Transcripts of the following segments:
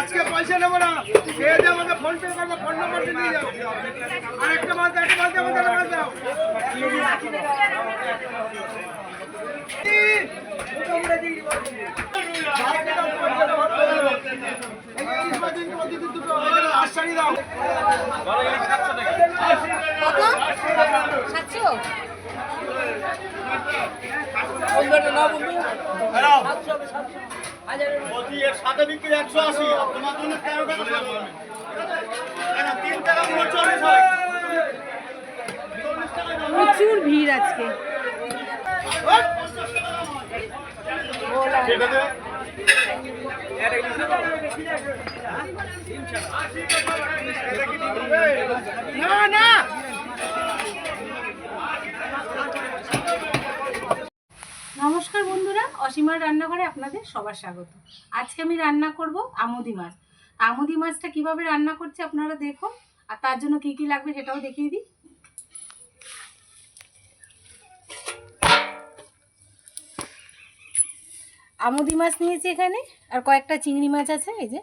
আজকে পয়সা নেব না। খেয়ে দিয়ে আমাকে ফোন পে করব ফোন নম্বরটা নিয়ে যাও আর একটা মাছ দাও, একটা মাছ দাও, একটা মাছ দাও। আশ্বানি দাও সাতশো সাথে বিক্রি একশো আশি তোমার জন্য তেরো টাকা তিন চল্লিশ হয়। প্রচুর ভিড় আজকে ঠিক আছে না না নমস্কার বন্ধুরা অসীমার রান্নাঘরে আপনাদের সবার স্বাগত। আজকে আমি রান্না করব আমুদি মাছ। আমুদি মাছটা কীভাবে রান্না করছে আপনারা দেখুন, আর তার জন্য কি কি লাগবে সেটাও দেখিয়ে দিই। আমুদি মাছ নিয়েছি এখানে, আর কয়েকটা চিংড়ি মাছ আছে, এই যে।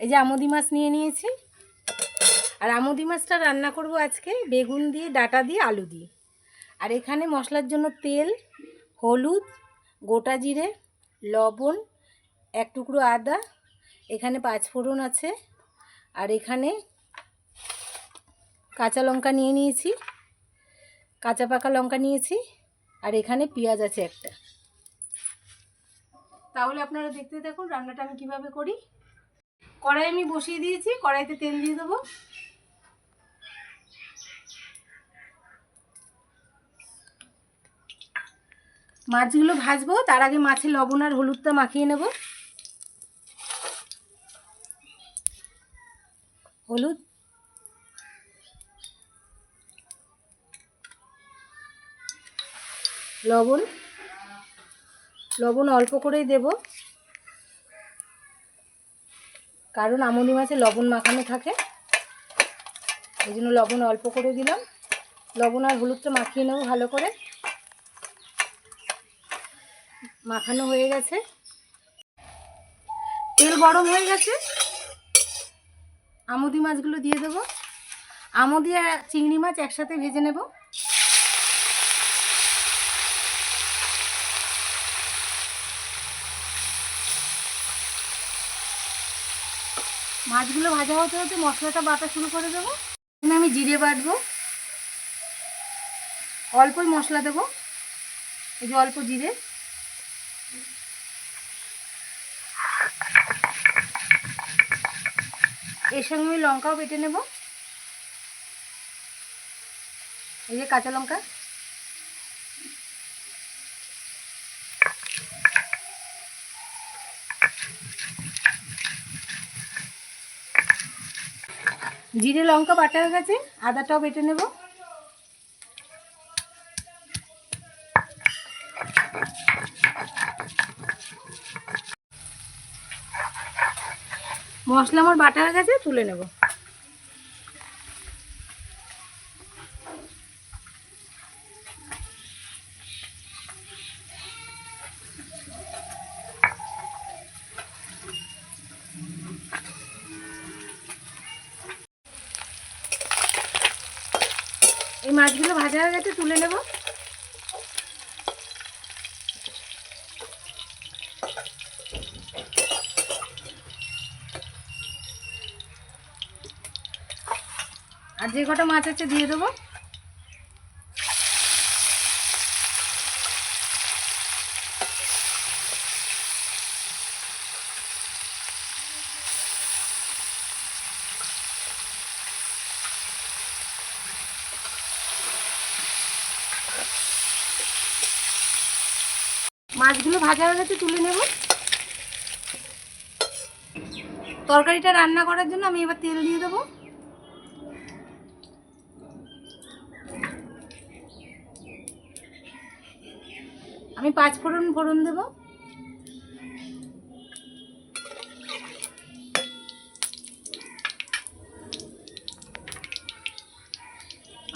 এই যে আমুদি মাছ নিয়ে নিয়েছি। আর আমুদি মাছটা রান্না করব আজকে বেগুন দিয়ে, ডাটা দিয়ে, আলু দিয়ে। আর এখানে মশলার জন্য তেল, হলুদ গোটা জিরে, লবণ, এক টুকরো আদা, এখানে পাঁচ ফোড়ন আছে, আর এখানে কাঁচা লঙ্কা নিয়ে নিয়েছি, কাঁচা পাকা লঙ্কা নিয়েছি, আর এখানে পেঁয়াজ আছে একটা। তাহলে আপনারা দেখতে দেখুন রান্নাটা আমি কীভাবে করি। কড়াই আমি বসিয়ে দিয়েছি, কড়াইতে তেল দিয়ে দেবো। মাছগুলো ভাজবো, তার আগে মাছে লবণ আর হলুদটা মাখিয়ে নেব। হলুদ। লবণ। লবণ অল্প করেই দেব। কারণ আমনি মাছে লবণ মাখানো থাকে। এই জন্য লবণ অল্প করে দিলাম। লবণ আর হলুদটা মাখিয়ে নেব ভালো করে। মাখানো হয়ে গেছে। তেল গরম হয়ে গেছে। আমুদি মাছগুলো দিয়ে দেবো। আমুদি আর চিংড়ি মাছ একসাথে ভেজে নেব। মাছগুলো ভাজা হতে হতে মশলাটা বাটা শুরু করে দেবো। এখানে আমি জিরে বাটবো। অল্পই মশলা দেবো। এই যে অল্প জিরে। এর সঙ্গে আমি লঙ্কাও বেটে নেব। এই যে কাঁচা লঙ্কা। জিরে লঙ্কা বাটা হয়ে গেছে, আদাটাও বেটে নেব। মশলা আমার বাটা হয়ে গেছে তুলে নেব। এই মাছগুলো ভাজা হয়ে গেছে তুলে নেব। আর যে কটা মাছ আছে দিয়ে দেবো। মাছগুলো ভাজা হয়ে গেছে, তুলে নেব। তরকারিটা রান্না করার জন্য আমি এবার তেল দিয়ে দেবো। আমি পাঁচ ফোড়ন ফোড়ন দেব।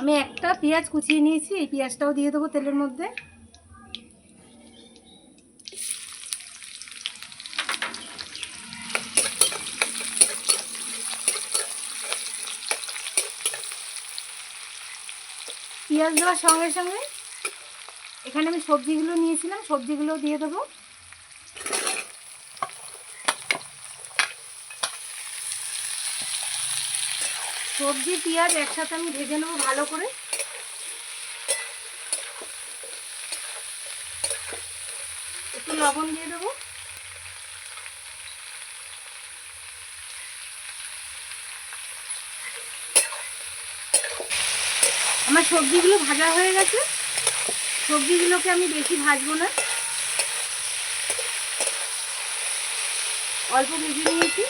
আমি একটা পেঁয়াজ কুচিয়ে নিয়েছি, এই পেঁয়াজটাও দিয়ে দেবো তেলের মধ্যে। পেঁয়াজ দেওয়ার সঙ্গে সঙ্গে এখানে আমি সবজিগুলো নিয়েছিলাম, সবজিগুলো দিয়ে দেবো। সবজি, পেঁয়াজ একসাথে আমি ভেজে নেব ভালো করে। একটু লবণ দিয়ে দেবো। আমার সবজিগুলো ভাজা হয়ে গেছে। সবজিগুলোকে আমি বেশি ভাজবো না। অল্প ভেজে নিয়েছি।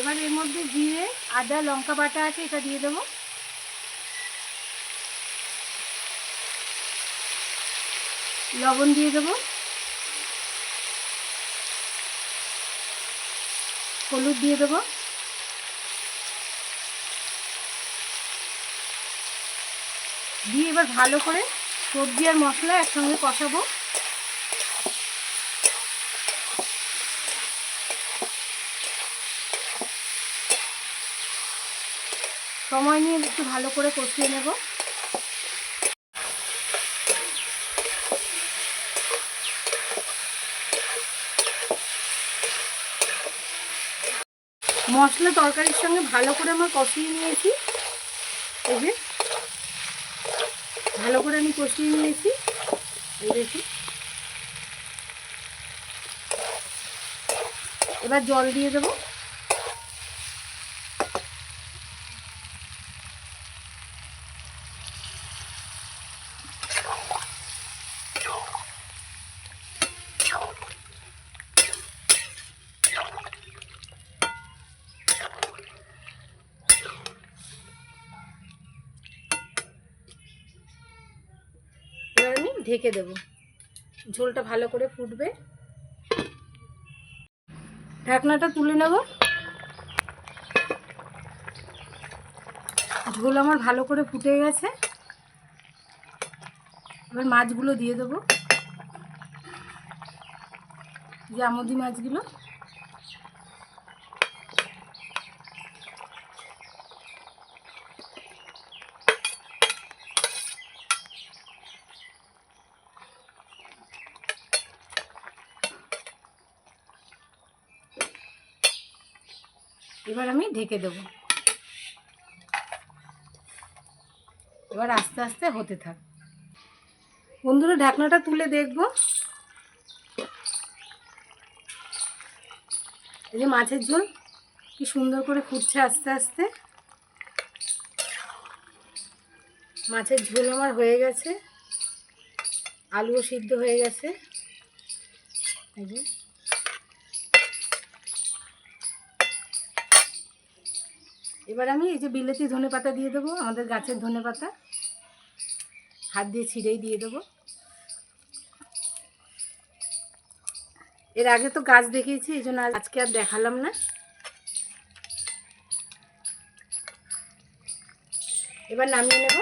এবার এর মধ্যে জিরে, আদা, লঙ্কা বাটা আছে, এটা দিয়ে দেবো। লবণ দিয়ে দেবো। হলুদ দিয়ে দেবো। দিয়ে এবার ভালো করে সবজি আর মশলা একসঙ্গে কষাবো। সময় নিয়ে একটু ভালো করে কষিয়ে নেব। মশলা তরকারির সঙ্গে ভালো করে আমার কষিয়ে নিয়েছি। এই যে ভালো করে আমি কষিয়ে নিয়েছি। দেখি এবার জল দিয়ে দেবো এবার আমি ঢেকে দেব। ঝোলটা ভালো করে ফুটবে। ঢাকনাটা তুলে নেব। ঝোল আমার ভালো করে ফুটে গেছে। এবার মাছগুলো দিয়ে দেবো। যে আমদি মাছগুলো। এবার আমি ঢেকে দেব। এবার আস্তে আস্তে হতে থাক। বন্ধুরা, ঢাকনাটা তুলে দেখব। এই যে মাছের ঝোল, কি সুন্দর করে ফুটছে আস্তে আস্তে। মাছের ঝোল আমার হয়ে গেছে। আলুও সিদ্ধ হয়ে গেছে। এই যে এবার আমি এই যে বিলেতি ধনে পাতা দিয়ে দেবো, আমাদের গাছের ধনে পাতা হাত দিয়ে ছিঁড়েই দিয়ে দেবো। এর আগে তো গাছ দেখিয়েছি, এই জন্য আজকে আর দেখালাম না। এবার নামিয়ে নেব।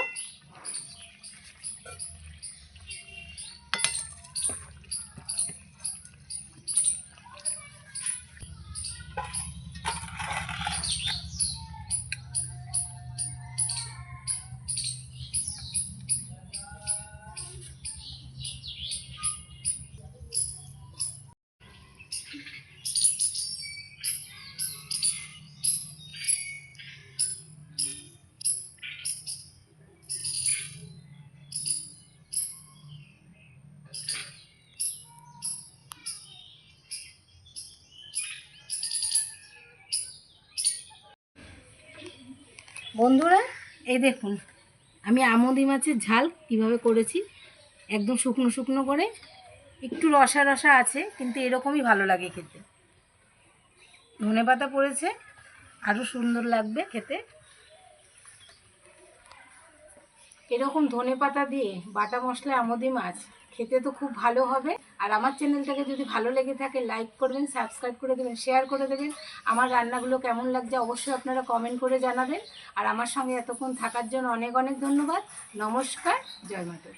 বন্ধুরা, এই দেখুন, আমি আমদি মাছের ঝাল কীভাবে করেছি, একদম শুকনো শুকনো করে, একটু রসা রসা আছে, কিন্তু এরকমই ভালো লাগে খেতে। ধনে পাতা পড়েছে, আরও সুন্দর লাগবে খেতে। এরকম ধনে পাতা দিয়ে বাটা মশলা, আমদি মাছ খেতে তো খুব ভালো হবে। আর আমার চ্যানেলটাকে যদি ভালো লেগে থাকে লাইক করবেন সাবস্ক্রাইব করে দেবেন শেয়ার করে দেবেন। আমার রান্নাগুলো কেমন লাগছে অবশ্যই আপনারা কমেন্ট করে জানাবেন। আর আমার সঙ্গে এতক্ষণ থাকার জন্য অনেক অনেক ধন্যবাদ। নমস্কার, জয় মাতা।